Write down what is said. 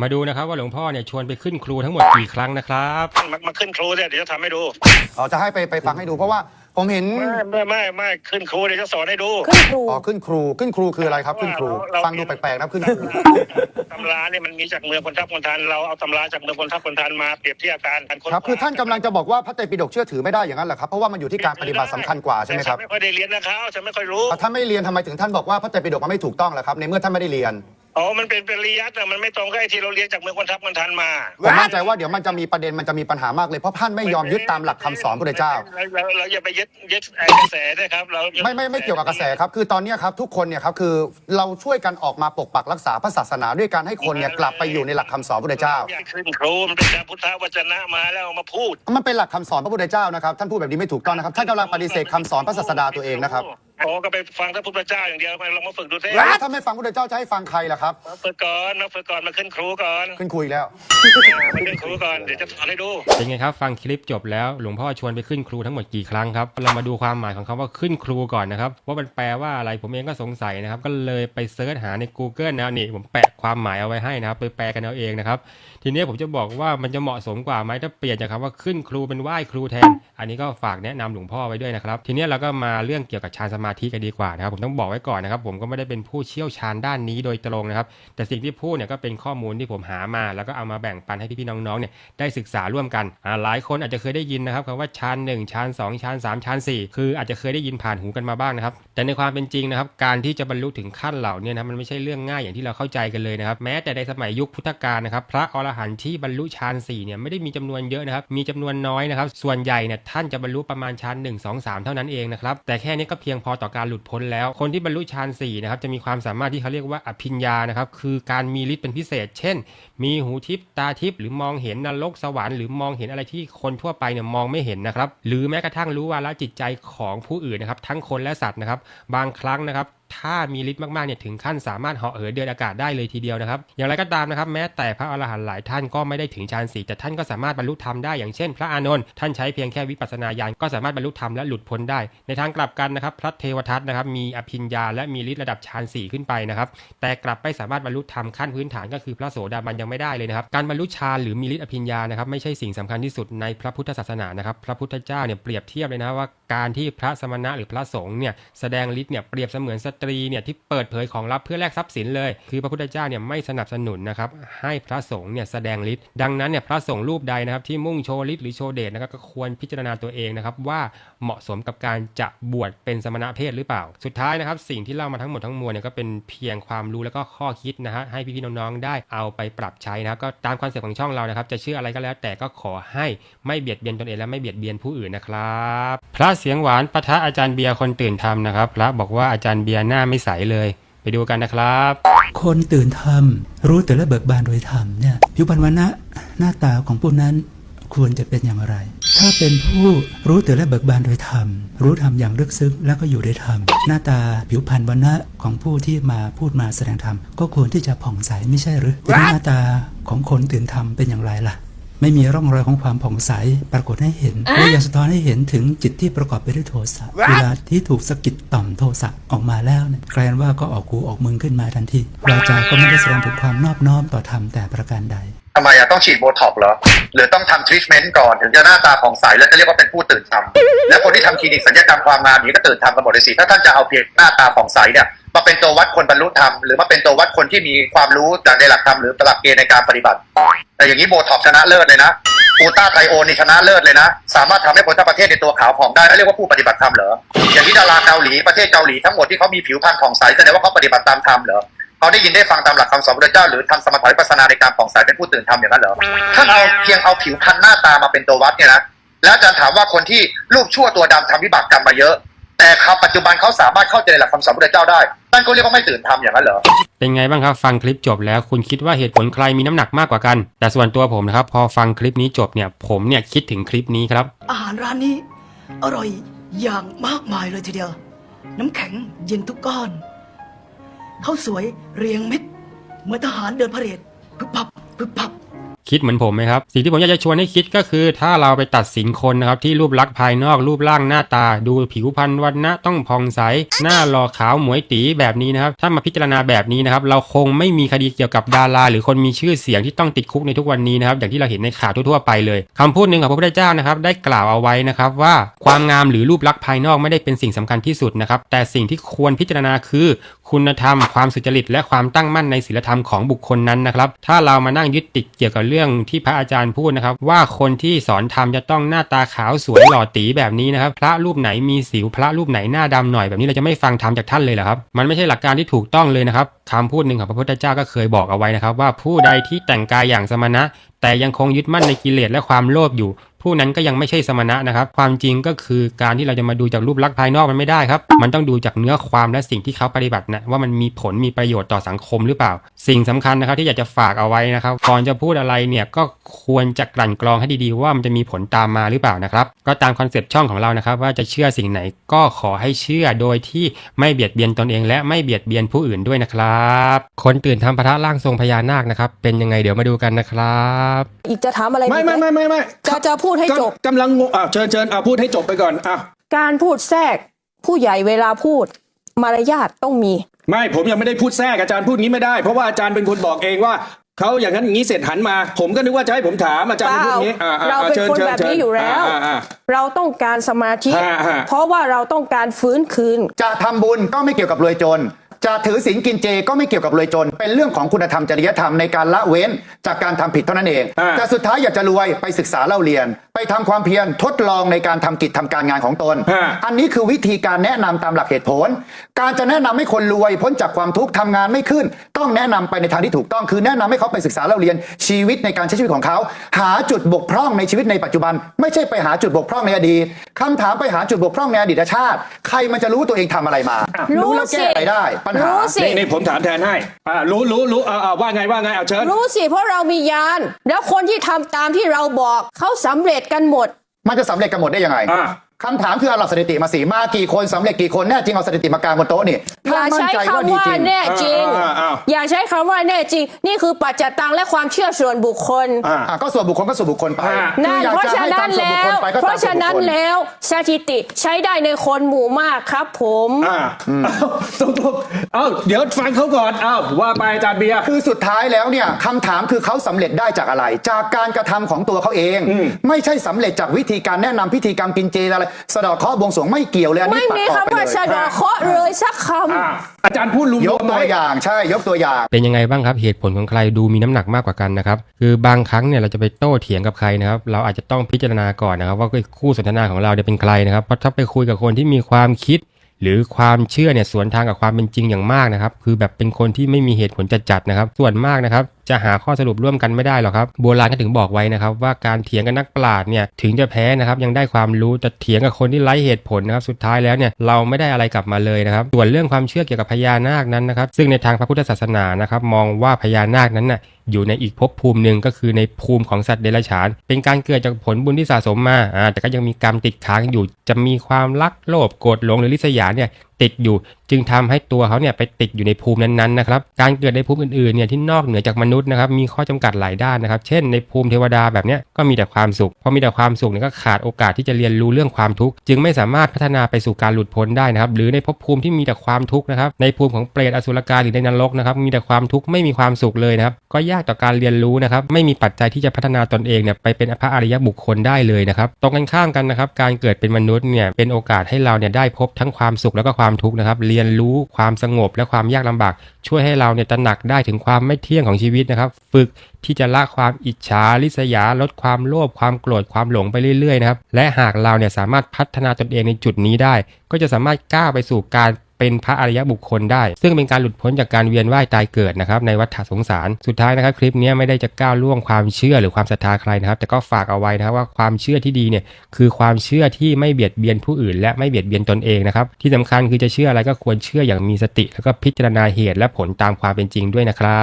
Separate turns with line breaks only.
มาดูนะครับว่าหลวงพ่อเนี่ยชวนไปขึ้นครูทั้งหมดกี่ครั้งนะครับ
มามาขึ้นครูเนี่ยเดี๋ยวจะทำให้ดู
อ๋อจะให้ไปไปฟังให้ดูเพราะว่าผมเห็น
ไม่ไม่ไม่ไม่ขึ้นครูเดี๋ยวจะสอนให้ดู
ขึ้นครู
อ๋อขึ้นครูขึ้นครูคืออะไรครับ ขึ้นครู
เรา
ฟังดูแปลกๆนะขึ้นครู
ตำราเนี่ยมันมีจากเมืองคนทัพคนทันเราเอาตำราจากเมืองคนทัพคนทันมาเปรียบเทียบกันกัน
ครับคือท่านกำลังจะบอกว่าพระไตรปิฎกเชื่อถือไม่ได้อย่างนั้นเหรอครับเพราะว่ามันอยู่ที่การปฏิบัติสำคัญกว่าใช่ไหมครับ
แต่ฉันไม่ค่อยได้เรียนนะครับฉันไม่ค่อยรู้
ถ้าไม่เรียนทำไมถึงท่านบอกว่าพระไตรปิฎกมันไม่ถูกต้องล่ะครับในเมื่อท่านไม่ได้เรียน
อ๋อ มันเป็นปริยัติอะมันไม่ตรงกับไอ้ที่เราเรียนจากเมืองคนทัพคนทันมา
ผมมั่นใจว่าเดี๋ยวมันจะมีประเด็นมันจะมีปัญหามากเลยเพราะท่านไม่ยอมยึดตามหลักคำสอนพระพุทธเจ้า
เราเราเราอย่าไปยึดยึดไอ้กระแสนะครับ เรา
ไม่ไม่ไม่เกี่ยวกับกระแสครับ คือตอนเนี้ยครับทุกคนเนี่ยครับคือเราช่วยกันออกมาปกปักรักษาพระศาสนาด้วยการให้คนเนี่ยกลับไปอยู่ในหลักคำสอนพระพุทธเจ้า
อย่ขึ้นครูมันเป็นการพุทธวจนะมาแล้วเอามาพูด
มันเป็นหลักคำสอนพระพุทธเจ้านะครับท่านพูดแบบนี้ไม่ถูกต้องนะครับท่านกำลังปฏิเสธคำสอนพระศาสดาตัวเองนะครับ
อ๋อก็ไปฟังพระพุทธเจ้าอย่างเดียวไปลองมาฝึกดูเถ
แล้ว
อะ
ถ้าไม่ฟังพระพุทธเจ้าจะให้ฟังใครล่ะครับ
มาฝึกก่อนมาฝึกก่อนมาขึ้นครูก่อน
ขึ้นคุยแล้ว
มาขึ้นครูก่อนเดี๋ยวจะสอนให้ดู
เป็นไงครับฟังคลิปจบแล้วหลวงพ่อชวนไปขึ้นครูทั้งหมดกี่ครั้งครับเรามาดูความหมายของคำว่าขึ้นครูก่อนนะครับว่ามันแปลว่าอะไรผมเองก็สงสัยนะครับ ก็เลยไปเซิร์ชหาใน Google นะนี่ผมแปะความหมายเอาไว้ให้นะครับไปแปลกันเอาเองนะครับ ทีนี้ผมจะบอกว่ามันจะเหมาะสมกว่าไหมถ้าเปลี่ยนจากคำว่าขึ้นครูเป็นไหว้ครูแทน อันนี้ก็ฝากแนะนำหลวงพ่อไว้ด้วยนะครับ ทีนี้เราก็มาเรื่องเกี่ยวกับฌานสมาธิกันดีกว่านะครับผมต้องบอกไว้ก่อนนะครับ ผมก็ไม่ได้เป็นผู้เชี่ยวชาญด้านนี้โดยตรงนะครับ แต่สิ่งที่พูดเนี่ยก็เป็นข้อมูลที่ผมหามา แล้วก็เอามาแบ่งปันให้พี่ๆน้องๆเนี่ยได้ศึกษาร่วมกันอ่าหลายคนอาจจะเคยได้ยินนะครับคำว่าฌานหนึ่งฌานสองฌานสามฌานสี่คืออาจจะเคยได้ยินผ่านหูกันมาบ้างนะครับ แต่ในความเป็นจริงนะครับ การที่จะบรรลุถึงขั้นเหล่านี้นะมันไม่ใช่เรื่องง่ายอย่างที่เราเข้าใจกันเลยนะครับ แม้แต่ในสมัยยุคพุทธกาลนะครับ พระอรหันต์ที่บรรลุฌานสี่เนี่ยไม่ได้มีจำนวนเยอะนะครับ มีจำนวนน้อยนะครับ ส่วนใหญ่เนี่ยท่านจะบรรลุประมาณฌานหนึ่งสองสามเท่านั้นเองนะครับ แต่แค่นี้ก็เพียงพอต่อการหลุดพ้นแล้ว คนที่บรรลุฌานสี่นะครับจะมีความสามารถที่เขาเรียกว่าอภิญญานะครับคือการมีฤทธิ์เป็นพิเศษ เช่น มีหูทิพตาทิพหรือมองเห็นนรกสวรรค์หรือมองเห็นอะไรที่คนทั่วไปเนี่ยมองไม่เห็นนะครับหรือแม้กระทั่งรู้วาระจิตใจของผู้อื่นนะครับทั้งคนและสัตว์นะครับบางครั้งนะครับ ถ้ามีฤทธิ์มากๆเนี่ยถึงขั้นสามารถเหาะเหินเดินอากาศได้เลยทีเดียวนะครับ อย่างไรก็ตามนะครับ แม้แต่พระอรหันต์หลายท่านก็ไม่ได้ถึงฌานสี่แต่ท่านก็สามารถบรรลุธรรมได้อย่างเช่น พระอานนท์ท่านใช้เพียงแค่วิปัสสนาญาณก็สามารถบรรลุธรรมและหลุดพ้นได้ ในทางกลับกันนะครับพระเทวทัตนะครับมีอภิญญาและมีฤทธิ์ระดับฌานสี่ขึ้นไปนะครับแต่กลับไม่สามารถบรรลุธรรมขั้นพื้นฐานก็คือพระโสดาบันยังไม่ได้เลยนะครับการบรรลุฌานหรือมีฤทธิ์อภิญญานะครับไม่ใช่สิ่งสำคัญที่สุดในพระพุทธศาสนานะครับพระพุทธเจ้าเนี่ยเปรียบเทียบเลยนะว่าการที่พระสมณะหรือพระสงฆ์เนี่ยแสดงฤทธิ์เนี่ยเปรียบเสมือนสตรีเนี่ยที่เปิดเผยของลับเพื่อแลกทรัพย์สินเลย คือพระพุทธเจ้าเนี่ยไม่สนับสนุนนะครับให้พระสงฆ์เนี่ยแสดงฤทธิ์ดังนั้นเนี่ยพระสงฆ์รูปใดนะครับที่มุ่งโชว์ฤทธิ์หรือโชว์เดชนะครับก็ควรพิจารณาตัวเองนะครับว่าเหมาะสมกับการจะบวชเป็นสมณะเพศหรือเปล่า สุดท้ายนะครับสิ่งที่เล่ามาทั้งหมดทั้งมวลเนี่ยก็เป็นเพียงความรู้แล้วก็ข้อคิดนะฮะให้พี่ๆน้องๆได้เอาไปปรับใช้นะครับก็ตามคอนเซ็ปต์ของช่องเรานะครับจะเชื่ออะไรก็แล้ว แต่ก็ขอให้ไม่เบียดเบียนตนเองและไม่เบียดเบียนผู้อื่นนะครับ พระเสียงหวานปะทะอาจารย์เบียร์คนตื่นทำนะครับ พระบอกว่าอาจารย์เบียร์หน้าไม่ใสเลย ไปดูกันนะครับ
คนตื่นธรรม รู้แต่ละเบิกบานโดยธรรมเนี่ยผิวพรรณวันนะหน้าตาของผู้นั้นควรจะเป็นอย่างไร ถ้าเป็นผู้รู้แต่ละเบิกบานโดยธรรม รู้ธรรมอย่างลึกซึ้งแล้วก็อยู่ในธรรม หน้าตาผิวพรรณวันนะของผู้ที่มาพูดมาแสดงธรรม ก็ควรที่จะผ่องใสไม่ใช่หรือแต่หน้าตาของคนตื่นธรรมเป็นอย่างไรล่ะ ไม่มีร่องรอยของความผ่องใสปรากฏให้เห็นและยังสะท้อนให้เห็นถึงจิตที่ประกอบไปด้วยโทสะเวลาที่ถูกสะกิดต่อมโทสะออกมาแล้วเนี่ยแกลนว่าก็ออกหูออกมึงขึ้นมาทันทีวาจาก็ไม่ได้แสดงถึงความนอบน้อมต่อธรรมแต่ประการใด
ทำไมอะต้องฉีดโบท็อกซ์เหรอ หรือต้องทำทรีทเมนต์ก่อนถึงจะหน้าตาผ่องใสแล้วจะเรียกว่าเป็นผู้ตื่นทำแล้วคน ทำคลินิกสัญญกรรมความงามนี้ก็ตื่นทำกันหมดเลยสิถ้าท่านจะเอาเพียงหน้าตาผ่องใสเนี่ยมาเป็นตัววัดคนบรรลุธรรมหรือมาเป็นตัววัดคนที่มีความรู้จากในหลักธรรมหรือหลักเกณฑ์ในการปฏิบัติ แต่อย่างนี้โบท็อกชนะเลิศเลยนะกูต้าไทโอนี่ชนะเลิศเลยนะ สามารถทำให้คนทั้งประเทศในตัวขาวผ่องได้แล้วเรียกว่าผู้ปฏิบัติธรรมเหรออย่างที่ดาราเกาหลีประเทศเกาหลีทั้งหมดที่เขามีผิวพรรณผ่องใสแสดงว่าเขาปฏิบัติตามธรรมเหรอเขาได้ยินได้ฟังตามหลักคำสอนพระเจ้าหรือทำสมถะวิปัสสนาในการผ่องใสเป็นผู้ตื่นทำอย่างนั้นเหรอท่านเอาเพียงเอาผิวพรรณหน้าตามาเป็นตัววัดเนี่ยนะ แล้วอาจารย์ถามว่าคนที่รูปชั่วตัวดำทำวิบากกรรมมาเยอะ แต่ครับปัจจุบันเขาสามารถเข้าใจในหลักคำสอนพระเจ้าได้นั่นก็เรียกว่าไม่ตื่นทำอย่างนั้นเหรอ
เป็นไงบ้างครับ ฟังคลิปจบแล้วคุณคิดว่าเหตุผลใครมีน้ำหนักมากกว่ากัน แต่ส่วนตัวผมนะครับ พอฟังคลิปนี้จบเนี่ย ผมเนี่ยคิดถึงคลิปนี้ครับ
อาหารร้านนี้ อร่อยอย่างมากมายเลยทีเดียว น้ำแข็งเย็นทุกก้อนข้าวสวยเรียงเม็ดเหมือนทหารเดินพาเหรดพึบพับพึบพับ
คิดเหมือนผมไหมครับ สิ่งที่ผมอยากจะชวนให้คิดก็คือถ้าเราไปตัดสินคนนะครับที่รูปลักษณ์ภายนอกรูปร่างหน้าตา ดูผิวพรรณวันนะต้องผ่องใส หน้าหล่อขาวหมวยตีแบบนี้นะครับ ถ้ามาพิจารณาแบบนี้นะครับ เราคงไม่มีคดีเกี่ยวกับดารา หรือคนมีชื่อเสียงที่ต้องติดคุกในทุกวันนี้นะครับ อย่างที่เราเห็นในข่าวทั่วๆไปเลยคำพูดหนึ่งของพระพุทธเจ้านะครับ ได้กล่าวเอาไว้นะครับว่าความงามหรือรูปลักษณ์ภายนอกไม่ได้เป็นสิ่งสำคัญที่สุดนะครับ แต่สิ่งที่ควรพิจารณาคือ คุณธรรม ความสุจริต และความตั้งมั่นในศีลธรรมของบุคคลนั้นนะครับ ถ้าเรามานั่งยึดติดเกี่ยวกับเรื่องที่พระอาจารย์พูดนะครับ ว่าคนที่สอนธรรมจะต้องหน้าตาขาวสวยหล่อตีแบบนี้นะครับ พระรูปไหนมีสิวพระรูปไหนหน้าดำหน่อยแบบนี้เราจะไม่ฟังธรรมจากท่านเลยเหรอครับ มันไม่ใช่หลักการที่ถูกต้องเลยนะครับคำพูดหนึ่งของพระพุทธเจ้าก็เคยบอกเอาไว้นะครับ ว่าผู้ใดที่แต่งกายอย่างสมณะ แต่ยังคงยึดมั่นในกิเลสและความโลภอยู่ ผู้นั้นก็ยังไม่ใช่สมณะนะครับ ความจริงก็คือการที่เราจะมาดูจากรูปลักษณ์ภายนอกมันไม่ได้ครับ มันต้องดูจากเนื้อความและสิ่งที่เขาปฏิบัตินะว่ามันมีผลมีประโยชน์ต่อสังคมหรือเปล่า สิ่งสำคัญนะครับที่อยากจะฝากเอาไว้นะครับก่อนจะพูดอะไรเนี่ยก็ควรจะกลั่นกรองให้ดีๆ ว่ามันจะมีผลตามมาหรือเปล่านะครับ ก็ตามคอนเซ็ปต์ช่องของเรานะครับ ว่าจะเชื่อสิ่งไหนก็ขอให้เชื่อโดยที่ไม่เบียดเบียนตนเอง และไม่เบียดเบียนผู้อื่นด้วยนะครับคนตื่นทำพระร่างทรงพญานาคนะครับเป็นยังไงเดี๋ยวมาดูกันนะครับ
อีกจะถามอะไร
ไม่
อีกห
ไม่ไม่ไม่ไม่
จะจะพูดให้
ก็
จบ
กำลังงงอะเชิญเชิญอะพูดให้จบไปก่อนอะ
การพูดแทรกผู้ใหญ่เวลาพูดมารยาทต้องมี
ไม่ผมยังไม่ได้พูดแทรกอาจารย์พูดงี้ไม่ได้ เพราะว่าอาจารย์เป็นคนบอกเองว่าเขาอย่างนั้นอย่างนี้เสร็จหันมา ผมก็นึกว่าจะให้ผมถามอาจารย์พูดงี้อะอะ
เรา
อะ
เป็น
ชิญ
คน
ชิญ
แบบนี้
เชิญ
อยู่แล้ว
อะอะ
เราต้องการสมาธิ
อ่าฮะ
เพราะว่าเราต้องการฟื้นคืน
จะทำบุญก็ไม่เกี่ยวกับรวยจน จะถือศีลกินเจก็ไม่เกี่ยวกับรวยจน เป็นเรื่องของคุณธรรมจริยธรรมในการละเว้นจากการทำผิดเท่านั้นเอง
อ่า
แต่สุดท้ายอยากจะรวยไปศึกษาเล่าเรียนไปทำความเพียรทดลองในการทำกิจทำการงานของตน
อ่า
อันนี้คือวิธีการแนะนำตามหลักเหตุผล การจะแนะนำให้คนรวยพ้นจากความทุกข์ทำงานไม่ขึ้น ต้องแนะนำไปในทางที่ถูกต้องคือแนะนำให้เขาไปศึกษาเล่าเรียนชีวิตในการใช้ชีวิตของเขา หาจุดบกพร่องในชีวิตในปัจจุบัน ไม่ใช่ไปหาจุดบกพร่องในอดีตคำถามไปหาจุดบกพร่องในอดีตชาติ ใครมันจะรู้ตัวเองทำอะไรมา
รู้
รู้แล้วแก้อะไรได้ ปัญหา
รู้สิ
นี่นี่ผมถามแทนให้อ่ารู้รู้รู้อ่าอ่าว่าไงว่าไงเอาเชิญ
รู้สิเพราะเรามียาน แล้วคนที่ทำตามที่เราบอกเขาสำเร็จกันหมด
มันจะสำเร็จกันหมดได้ยังไง
อ่า
คำถามคือเอาหลักสถิติมาสิมากี่คนสำเร็จกี่คนแน่จริงเอาสถิติมากางบนโต๊ะนี่
อย่า
ถ้มั่น
ใช้
ใจ
คำ
ดี
ว่า
จริง
แน่จริง
อ่าอ่าอ่า
อย่าใช้คำว่าแน่จริง นี่คือปัจจตังและความเชื่อส่วนบุคคล
อ่า
อะก็ส่วนบุคคลก็ส่วนบุคคลไป
อ่า
นั่น
คืออยาก
เพราะ
จะ
ฉะ
ให้
นั้
ตาม
น
ส่วนบุค
แล้
คล
ว
ไปก็
เพ
ตาม
ราะ
ส่ว
ฉะ
นบุ
นั้
คนคล
แล้วสถิติใช้ได้ในคนหมู่มากครับผม
อ่าตรงตรงเอ้าเดี๋ยวฟังเขาก่อนเอ้าว่าไปอาจารย์เบียร์
คือสุดท้ายแล้วเนี่ยคำถามคือเขาสำเร็จได้จากอะไร จากการกระทำของตัวเขาเอง ไม่ใช่สำเร็จจากวิธีการแนะนำพิธีกรรมกินเจอะไรสะเดอกเคราะห์บวงสรวงไม่เกี่ยวเลยอัน
ไม่
นี้ปัด
มี
ออก
คำ
ไป
ว่า
เลย
สะเดอกเคราะห์เลยสักค
อ่าอาจารย์พูดรวม
ยก
ๆ
ตัว
ไว้
อย่างใช่ยกตัวอย่าง
เป็นยังไงบ้างครับเหตุผลของใครดูมีน้ำหนักมากกว่ากันนะครับคือบางครั้งเนี่ยเราจะไปโต้เถียงกับใครนะครับเราอาจจะต้องพิจารณาก่อนนะครับ ว่าคู่สนทนาของเราเนี่ยเป็นใครนะครับเพราะถ้าไปคุยกับคนที่มีความคิด หรือความเชื่อเนี่ยสวนทางกับความเป็นจริงอย่างมากนะครับคือแบบเป็นคนที่ไม่มีเหตุผลจัดๆนะครับ ส่วนมากนะครับจะหาข้อสรุปร่วมกันไม่ได้หรอกครับโบราณก็ถึงบอกไว้นะครับว่าการเถียงกับนักปราชญ์เนี่ยถึงจะแพ้นะครับยังได้ความรู้แต่เถียงกับคนที่ไร้เหตุผลนะครับสุดท้ายแล้วเนี่ยเราไม่ได้อะไรกลับมาเลยนะครับส่วนเรื่องความเชื่อเกี่ยวกับพญานาคนั้นนะครับซึ่งในทางพระพุทธศาสนานะครับมองว่าพญานาคนั้นน่ะอยู่ในอีกภพภูมิหนึ่งก็คือในภูมิของสัตว์เดรัจฉาน เป็นการเกิดจากผลบุญที่สะสมมาอ่าแต่ก็ยังมีกรรมติดค้างอยู่ จะมีความรักโลภโกรธหลงหรือริษยาเนี่ย ติดอยู่ จึงทำให้ตัวเขาเนี่ยไปติดอยู่ในภูมินั้นๆนะครับการเกิดในภูมิอื่นๆเนี่ยที่นอกเหนือจากมนุษย์นะครับมีข้อจำกัดหลายด้านนะครับ เช่น ในภูมิเทวดาแบบเนี้ยก็มีแต่ความสุขพอมีแต่ความสุขเนี่ยก็ขาดโอกาสที่จะเรียนรู้เรื่องความทุกข์จึงไม่สามารถพัฒนาไปสู่การหลุดพ้นได้นะครับ หรือในภพภูมิที่มีแต่ความทุกข์นะครับ ในภูมิของเปรตอสุรกายหรือในนรกนะครับ มีแต่ความทุกข์ไม่มีความสุขเลยนะครับ ก็ยากต่อการเรียนรู้นะครับ ไม่มีปัจจัยที่จะพัฒนาตนเองเนี่ยไปเป็นพระอริยบุคคลได้เลยนะครับ ตรงกันข้ามกันนะครับ การเกิดเป็นมนุษย์เนี่ยเป็นโอกาสให้เราเนี่ยได้พบทั้งความสุขแล้วก็ความทุกข์นะครับ เรียนรู้ความสงบและความยากลำบาก ช่วยให้เราเนี่ยตระหนักได้ถึงความไม่เที่ยงของชีวิตนะครับ ฝึกที่จะละความอิจฉาริษยา ลดความโลภความโกรธความหลงไปเรื่อยๆนะครับและหากเราเนี่ยสามารถพัฒนาตนเองในจุดนี้ได้ ก็จะสามารถก้าวไปสู่การ เป็นพระอริยบุคคลได้ ซึ่งเป็นการหลุดพ้นจากการเวียนว่ายตายเกิดนะครับในวัฏสงสารสุดท้ายนะครับ คลิปนี้ไม่ได้จะก้าวล่วงความเชื่อหรือความศรัทธาใครนะครับ แต่ก็ฝากเอาไว้นะครับว่าความเชื่อที่ดีเนี่ยคือความเชื่อที่ไม่เบียดเบียนผู้อื่น และไม่เบียดเบียนตนเองนะครับที่สำคัญคือจะเชื่ออะไรก็ควรเชื่ออย่างมีสติ แล้วก็พิจารณาเหตุและผลตามความเป็นจริงด้วยนะครับ